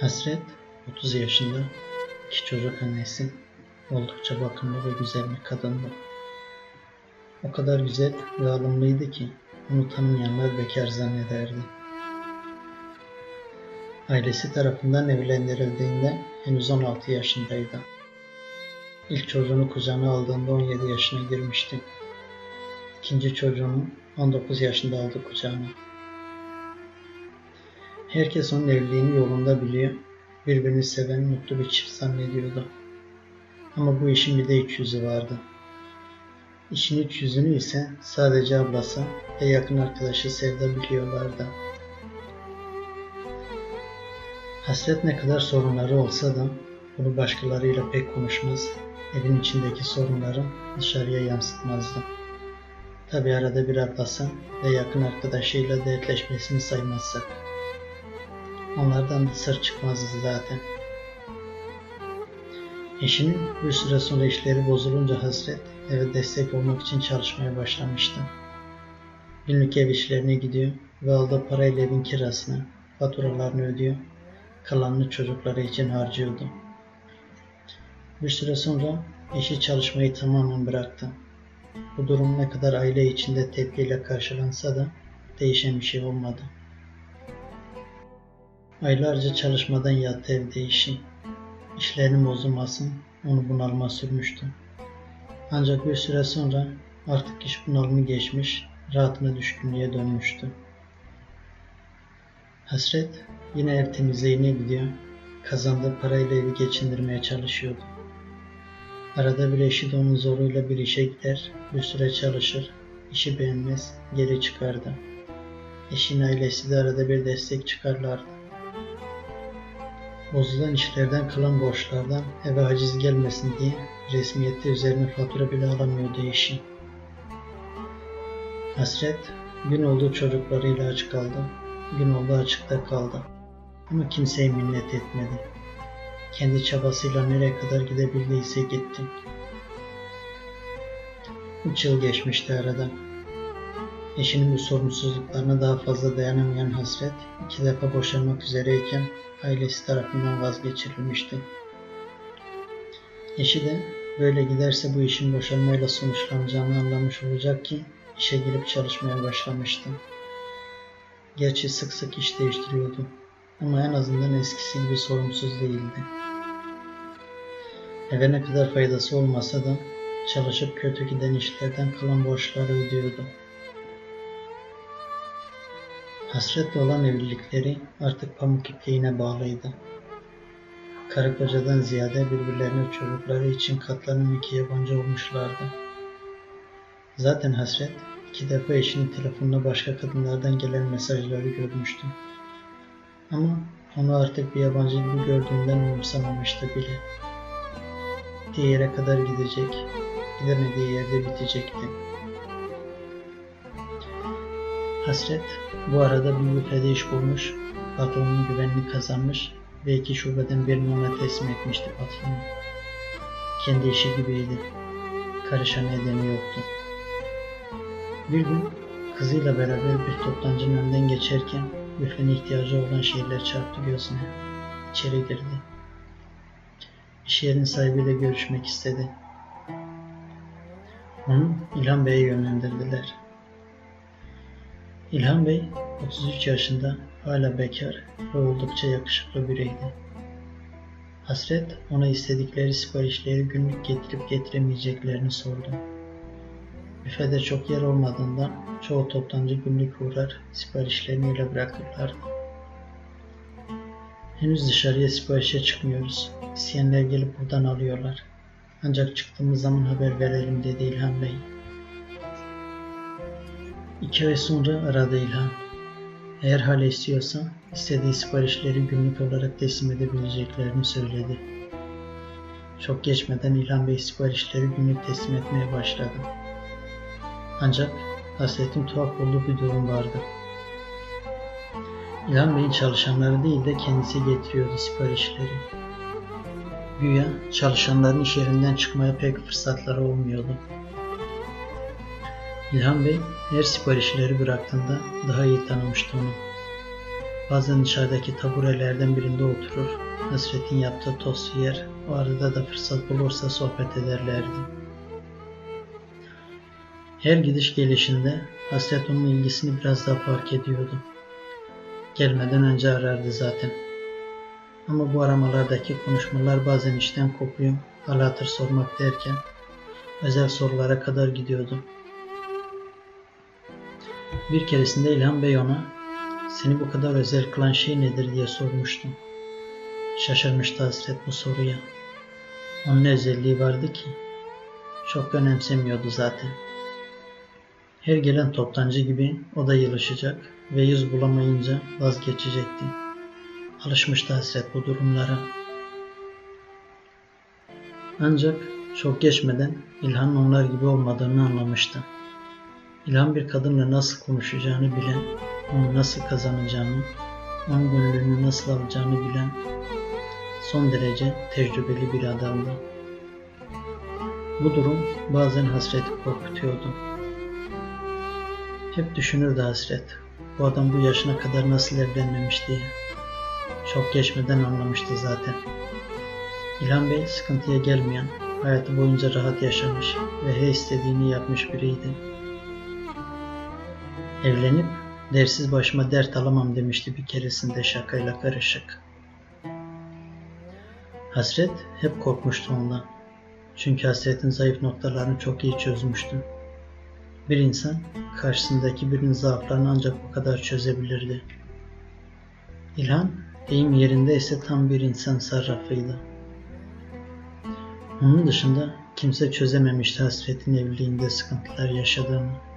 Hasret 30 yaşında, iki çocuk annesi, oldukça bakımlı ve güzel bir kadındı. O kadar güzel ve alımlıydı ki onu tanımayanlar bekar zannederdi. Ailesi tarafından evlendirildiğinde henüz 16 yaşındaydı. İlk çocuğunu kucağına aldığında 17 yaşına girmişti. İkinci çocuğunu 19 yaşında aldı kucağına. Herkes onun evliliğini yolunda biliyor, birbirini seven mutlu bir çift zannediyordu. Ama bu işin bir de iç yüzü vardı. İşin iç yüzünü ise sadece ablası ve yakın arkadaşı Sevda biliyorlardı. Hasret ne kadar sorunları olsa da bunu başkalarıyla pek konuşmaz, evin içindeki sorunları dışarıya yansıtmazdı. Tabi arada bir ablası ve yakın arkadaşıyla dertleşmesini saymazsak. Onlardan da sır çıkmazdı zaten. Eşinin bir süre sonra işleri bozulunca Hasret eve destek olmak için çalışmaya başlamıştı. Günlük ev işlerine gidiyor ve aldığı parayla evin kirasını, faturalarını ödüyor, kalanını çocukları için harcıyordu. Bir süre sonra eşi çalışmayı tamamen bıraktı. Bu durum ne kadar aile içinde tepkiyle karşılansa da değişen bir şey olmadı. Aylarca çalışmadan yattı evde işi. İşlerinin bozulması onu bunalıma sürmüştü. Ancak bir süre sonra artık iş bunalımı geçmiş, rahatına düşkünlüğe dönmüştü. Hasret yine ev temizliğine gidiyor, kazandığı parayla evi geçindirmeye çalışıyordu. Arada bir eşi de onun zoruyla bir işe gider, bir süre çalışır, işi beğenmez, geri çıkardı. Eşin ailesi de arada bir destek çıkarlardı. Bozulan işlerden kalan borçlardan eve haciz gelmesin diye resmiyette üzerine fatura bile alamıyordu eşi. Hasret gün oldu çocuklarıyla aç kaldı, gün oldu açıkta kaldı. Ama kimseye minnet etmedi. Kendi çabasıyla nereye kadar gidebildiyse gitti. Üç yıl geçmişti aradan. Eşinin bu sorumsuzluklarına daha fazla dayanamayan Hasret iki defa boşanmak üzereyken ailesi tarafından vazgeçirilmişti. Eşi de böyle giderse bu işin boşanmayla sonuçlanacağını anlamış olacak ki işe girip çalışmaya başlamıştı. Gerçi sık sık iş değiştiriyordu ama en azından eskisi gibi sorumsuz değildi. Eve ne kadar faydası olmasa da çalışıp kötü giden işlerden kalan borçları ödüyordu. Hasretle olan evlilikleri artık pamuk ipliğine bağlıydı. Karı kocadan ziyade birbirlerine çocukları için katlanım iki yabancı olmuşlardı. Zaten hasret iki defa eşinin telefonuna başka kadınlardan gelen mesajları görmüştü. Ama onu artık bir yabancı gibi gördüğünden umursamamıştı bile. Gittiği yere kadar gidecek, gidemediği yerde bitecekti. Hasret bu arada bir büfede iş bulmuş, patronun güvenini kazanmış ve iki şubeden birini ona teslim etmişti patronu. Kendi işi gibiydi. Karışan nedeni yoktu. Bir gün kızıyla beraber bir toptancının önünden geçerken büfenin ihtiyacı olan şeyler çarptı gözüne. İçeri girdi. İş yerinin sahibiyle görüşmek istedi. Onu İlhan Bey'e yönlendirdiler. İlhan Bey 33 yaşında hala bekar ve oldukça yakışıklı biriydi. Hasret ona istedikleri siparişleri günlük getirip getiremeyeceklerini sordu. Büfede çok yer olmadığından çoğu toptancı günlük uğrar siparişlerini öyle bırakırlardı. Henüz dışarıya siparişe çıkmıyoruz. İsteyenler gelip buradan alıyorlar. Ancak çıktığımız zaman haber verelim dedi İlhan Bey. İki ay sonra aradı İlhan. Eğer hala istiyorsa istediği siparişleri günlük olarak teslim edebileceklerini söyledi. Çok geçmeden İlhan Bey siparişleri günlük teslim etmeye başladı. Ancak Hasret'in tuhaf olduğu bir durum vardı. İlhan Bey'in çalışanları değil de kendisi getiriyordu siparişleri. Güya çalışanların iş yerinden çıkmaya pek fırsatları olmuyordu. İlhan Bey her siparişleri bıraktığında daha iyi tanımıştı onu. Bazen dışarıdaki taburelerden birinde oturur, Hasret'in yaptığı tostu yer, o arada da fırsat bulursa sohbet ederlerdi. Her gidiş gelişinde Hasret onun ilgisini biraz daha fark ediyordu. Gelmeden önce arardı zaten. Ama bu aramalardaki konuşmalar bazen işten kopuyor, hal hatır sormak derken özel sorulara kadar gidiyordu. Bir keresinde İlhan Bey ona seni bu kadar özel kılan şey nedir diye sormuştum. Şaşırmıştı Hasret bu soruya. Onun özelliği vardı ki? Çok önemsemiyordu zaten. Her gelen toptancı gibi o da yılışacak ve yüz bulamayınca vazgeçecekti. Alışmıştı Hasret bu durumlara. Ancak çok geçmeden İlhan'ın onlar gibi olmadığını anlamıştı. İlhan bir kadınla nasıl konuşacağını bilen, onu nasıl kazanacağını, onun gönlünü nasıl alacağını bilen son derece tecrübeli bir adamdı. Bu durum bazen hasreti korkutuyordu. Hep düşünürdü hasret. Bu adam bu yaşına kadar nasıl evlenmemiş diye. Çok geçmeden anlamıştı zaten. İlhan Bey sıkıntıya gelmeyen, hayatı boyunca rahat yaşamış ve her istediğini yapmış biriydi. Evlenip dersiz başıma dert alamam demişti bir keresinde şakayla karışık. Hasret hep korkmuştu ondan. Çünkü hasretin zayıf noktalarını çok iyi çözmüştü. Bir insan karşısındaki birinin zaaflarını ancak bu kadar çözebilirdi. İlhan deyim yerinde ise tam bir insan sarrafıydı. Onun dışında kimse çözememişti hasretin evliliğinde sıkıntılar yaşadığını.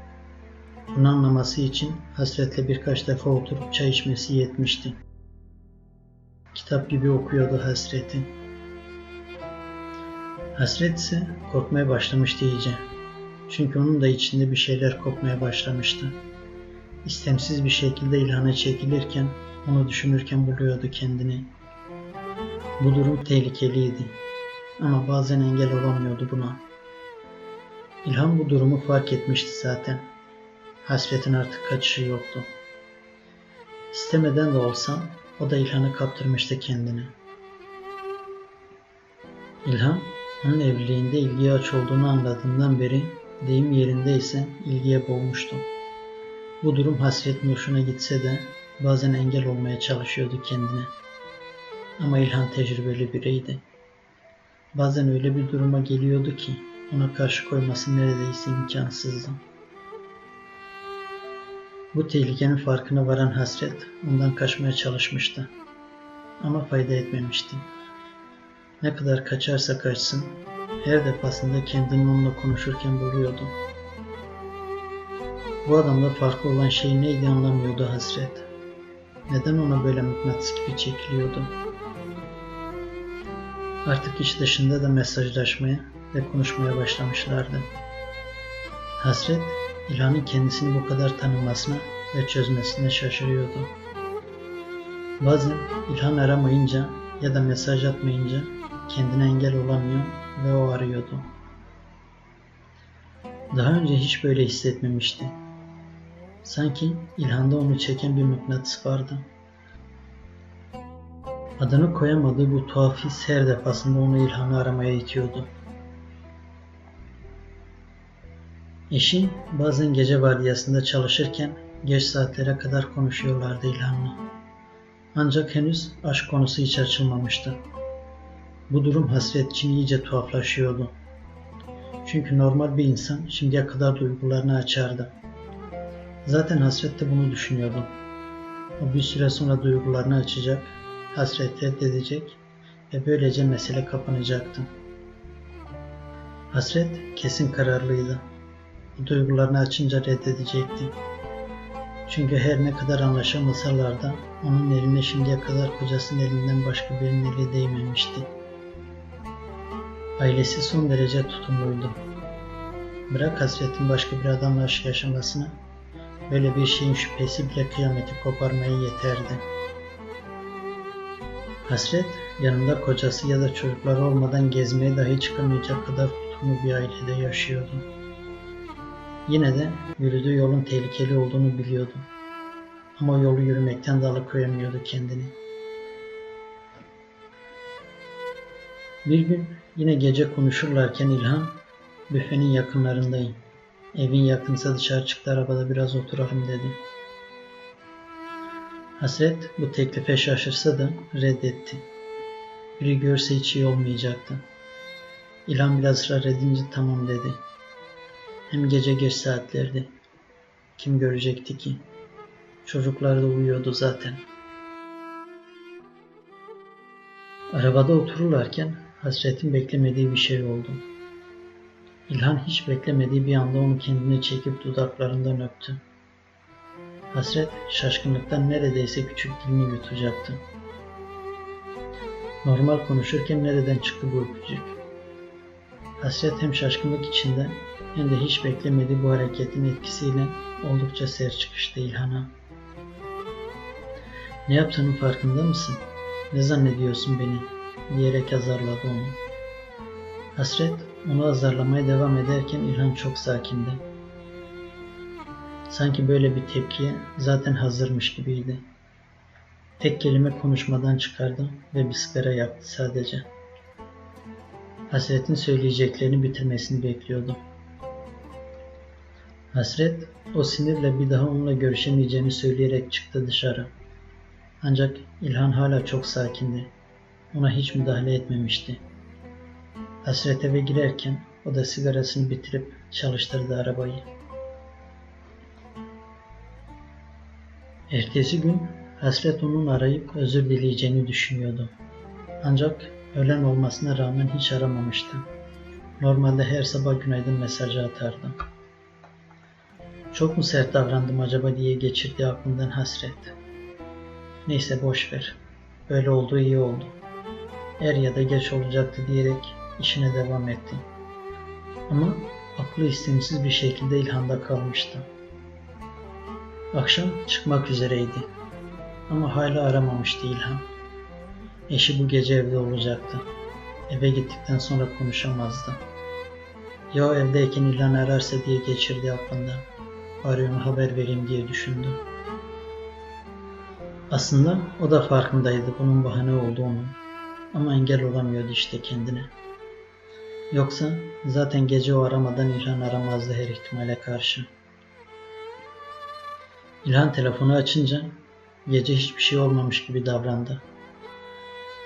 Bunu anlaması için hasretle birkaç defa oturup çay içmesi yetmişti. Kitap gibi okuyordu hasreti. Hasret ise korkmaya başlamıştı iyice. Çünkü onun da içinde bir şeyler kopmaya başlamıştı. İstemsiz bir şekilde ilhana çekilirken, onu düşünürken buluyordu kendini. Bu durum tehlikeliydi. Ama bazen engel olamıyordu buna. İlhan bu durumu fark etmişti zaten. Hasretin artık kaçışı yoktu. İstemeden de olsa o da İlhan'ı kaptırmıştı kendine. İlhan, onun evliliğinde ilgiye aç olduğunu anladığından beri deyim yerindeyse ilgiye boğmuştu. Bu durum hasretin hoşuna gitse de bazen engel olmaya çalışıyordu kendine. Ama İlhan tecrübeli biriydi. Bazen öyle bir duruma geliyordu ki ona karşı koyması neredeyse imkansızdı. Bu tehlikenin farkına varan hasret ondan kaçmaya çalışmıştı. Ama fayda etmemişti. Ne kadar kaçarsa kaçsın, her defasında kendini onunla konuşurken buluyordu. Bu adamda farklı olan şey neydi anlamıyordu hasret. Neden ona böyle mıknatıs gibi çekiliyordu? Artık iş dışında da mesajlaşmaya ve konuşmaya başlamışlardı. Hasret, İlhan'ın kendisini bu kadar tanımasına ve çözmesine şaşırıyordu. Bazen İlhan aramayınca ya da mesaj atmayınca kendine engel olamıyor ve o arıyordu. Daha önce hiç böyle hissetmemişti. Sanki İlhan'da onu çeken bir mıknatıs vardı. Adını koyamadığı bu tuhaf his her defasında onu İlhan'ı aramaya itiyordu. Eşi bazen gece vardiyasında çalışırken geç saatlere kadar konuşuyorlardı İlhan'la. Ancak henüz aşk konusu hiç açılmamıştı. Bu durum hasret için iyice tuhaflaşıyordu. Çünkü normal bir insan şimdiye kadar duygularını açardı. Zaten hasret de bunu düşünüyordu. O bir süre sonra duygularını açacak, hasret reddedecek ve böylece mesele kapanacaktı. Hasret kesin kararlıydı. Duygularını açınca reddedecekti. Çünkü her ne kadar anlaşamasalar da onun eline şimdiye kadar kocasının elinden başka birinin eli değmemişti. Ailesi son derece tutumluydu. Bırak hasretin başka bir adamla aşk yaşamasını, böyle bir şeyin şüphesi bile kıyameti koparmaya yeterdi. Hasret, yanında kocası ya da çocukları olmadan gezmeye dahi çıkamayacak kadar tutumlu bir ailede yaşıyordu. Yine de yürüdüğü yolun tehlikeli olduğunu biliyordu. Ama yolu yürümekten de alıkoyamıyordu kendini. Bir gün yine gece konuşurlarken İlhan, büfenin yakınlarındayım. Evin yakınsa dışarı çıktı arabada biraz oturalım dedi. Hasret bu teklife şaşırsa da reddetti. Biri görse hiç iyi olmayacaktı. İlhan biraz ısrar edince tamam dedi. Hem gece geç saatlerdi. Kim görecekti ki? Çocuklar da uyuyordu zaten. Arabada otururlarken Hasret'in beklemediği bir şey oldu. İlhan hiç beklemediği bir anda onu kendine çekip dudaklarından öptü. Hasret şaşkınlıktan neredeyse küçük dilini yutacaktı. Normal konuşurken nereden çıktı bu öpücük? Hasret hem şaşkınlık içinde hem de hiç beklemediği bu hareketin etkisiyle oldukça ser çıkıştı İlhan'a. Ne yaptığının farkında mısın? Ne zannediyorsun beni? diyerek azarladı onu. Hasret onu azarlamaya devam ederken İlhan çok sakindi. Sanki böyle bir tepkiye zaten hazırmış gibiydi. Tek kelime konuşmadan çıkardı ve bir sigara yaktı sadece. Hasret'in söyleyeceklerini bitirmesini bekliyordu. Hasret o sinirle bir daha onunla görüşemeyeceğini söyleyerek çıktı dışarı. Ancak İlhan hala çok sakindi. Ona hiç müdahale etmemişti. Hasret eve girerken o da sigarasını bitirip çalıştırdı arabayı. Ertesi gün Hasret onun arayıp özür dileyeceğini düşünüyordu. Ancak ölen olmasına rağmen hiç aramamıştı. Normalde her sabah günaydın mesajı atardı. Çok mu sert davrandım acaba diye geçirdi aklından hasret. Neyse boş ver. Böyle olduğu iyi oldu. Er ya da geç olacaktı diyerek işine devam etti. Ama aklı istemsiz bir şekilde ilhanda kalmıştı. Akşam çıkmak üzereydi. Ama hala aramamıştı İlhan. Eşi bu gece evde olacaktı. Eve gittikten sonra konuşamazdı. Ya evdeyken İlhan ararsa diye geçirdi aklından. Bari haber vereyim diye düşündü. Aslında o da farkındaydı bunun bahane olduğunu. Ama engel olamıyordu işte kendine. Yoksa zaten gece o aramadan İlhan aramazdı her ihtimale karşı. İlhan telefonu açınca gece hiçbir şey olmamış gibi davrandı.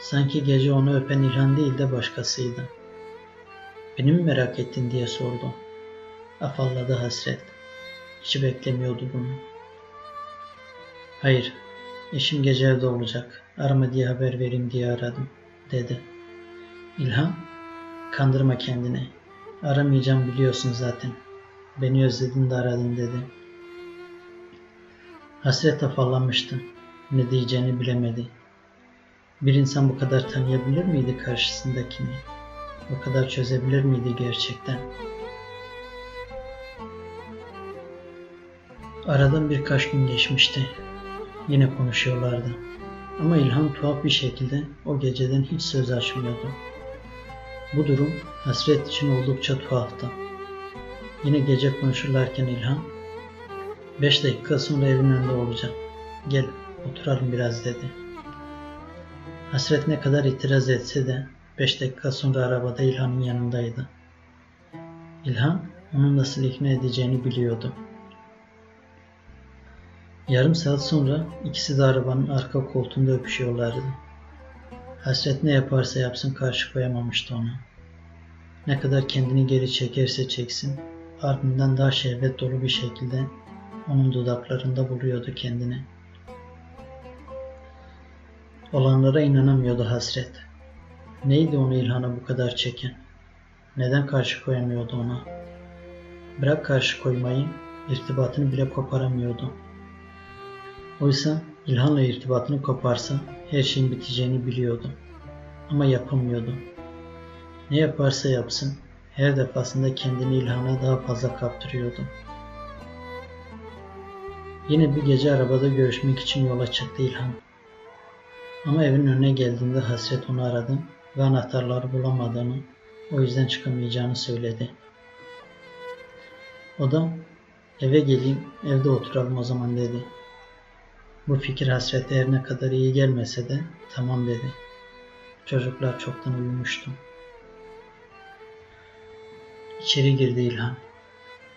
Sanki gece onu öpen İlhan değil de başkasıydı. Beni mi merak ettin diye sordu. Afalladı hasret. Hiç beklemiyordu bunu. Hayır, eşim gece evde olacak. Arama diye haber vereyim diye aradım, dedi. İlhan, kandırma kendini. Aramayacağım biliyorsun zaten. Beni özledin de aradın dedi. Hasret afallamıştı. Ne diyeceğini bilemedi. Bir insan bu kadar tanıyabilir miydi karşısındakini? Bu kadar çözebilir miydi gerçekten? Aradan birkaç gün geçmişti. Yine konuşuyorlardı. Ama İlhan tuhaf bir şekilde o geceden hiç söz açmıyordu. Bu durum hasret için oldukça tuhaftı. Yine gece konuşurlarken İlhan, beş dakika sonra evin önünde olacağım. Gel oturalım biraz dedi. Hasret ne kadar itiraz etse de beş dakika sonra arabada İlhan'ın yanındaydı. İlhan onu nasıl ikna edeceğini biliyordu. Yarım saat sonra ikisi de arabanın arka koltuğunda öpüşüyorlardı. Hasret ne yaparsa yapsın karşı koyamamıştı ona. Ne kadar kendini geri çekerse çeksin, ardından daha şehvet dolu bir şekilde onun dudaklarında buluyordu kendini. Olanlara inanamıyordu hasret. Neydi onu İlhan'a bu kadar çeken? Neden karşı koyamıyordu ona? Bırak karşı koymayı, irtibatını bile koparamıyordu. Oysa İlhan'la irtibatını koparsa her şeyin biteceğini biliyordu. Ama yapamıyordu. Ne yaparsa yapsın her defasında kendini İlhan'a daha fazla kaptırıyordu. Yine bir gece arabada görüşmek için yola çıktı İlhan. Ama evin önüne geldiğinde Hasret onu aradı ve anahtarları bulamadığını, o yüzden çıkamayacağını söyledi. O da eve geleyim, evde oturalım o zaman dedi. Bu fikir hasrete her ne kadar iyi gelmese de tamam dedi. Çocuklar çoktan uyumuştu. İçeri girdi İlhan.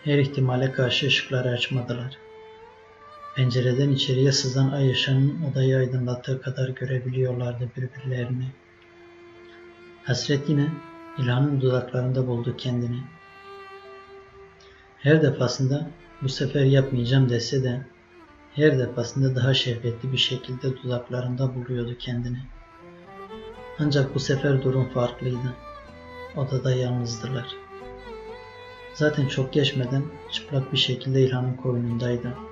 Her ihtimale karşı ışıkları açmadılar. Pencereden içeriye sızan ay ışığının odayı aydınlattığı kadar görebiliyorlardı birbirlerini. Hasret yine İlhan'ın dudaklarında buldu kendini. Her defasında bu sefer yapmayacağım dese de her defasında daha şehvetli bir şekilde dudaklarında buluyordu kendini. Ancak bu sefer durum farklıydı. Odada yalnızdılar. Zaten çok geçmeden çıplak bir şekilde İlhan'ın koynundaydı.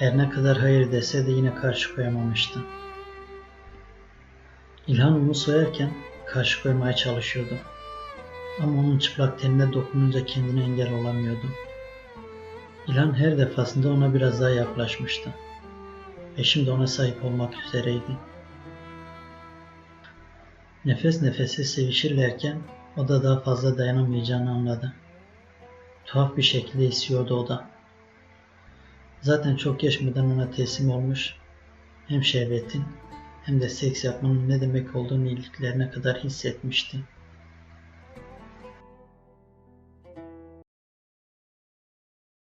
Her ne kadar hayır dese de yine karşı koyamamıştı. İlhan onu soyarken karşı koymaya çalışıyordu. Ama onun çıplak tenine dokununca kendine engel olamıyordu. İlhan her defasında ona biraz daha yaklaşmıştı. Ve şimdi ona sahip olmak üzereydi. Nefes nefese sevişirlerken o da daha fazla dayanamayacağını anladı. Tuhaf bir şekilde istiyordu o da. Zaten çok geçmeden ona teslim olmuş, hem şehvetin hem de seks yapmanın ne demek olduğunu iliklerine kadar hissetmişti.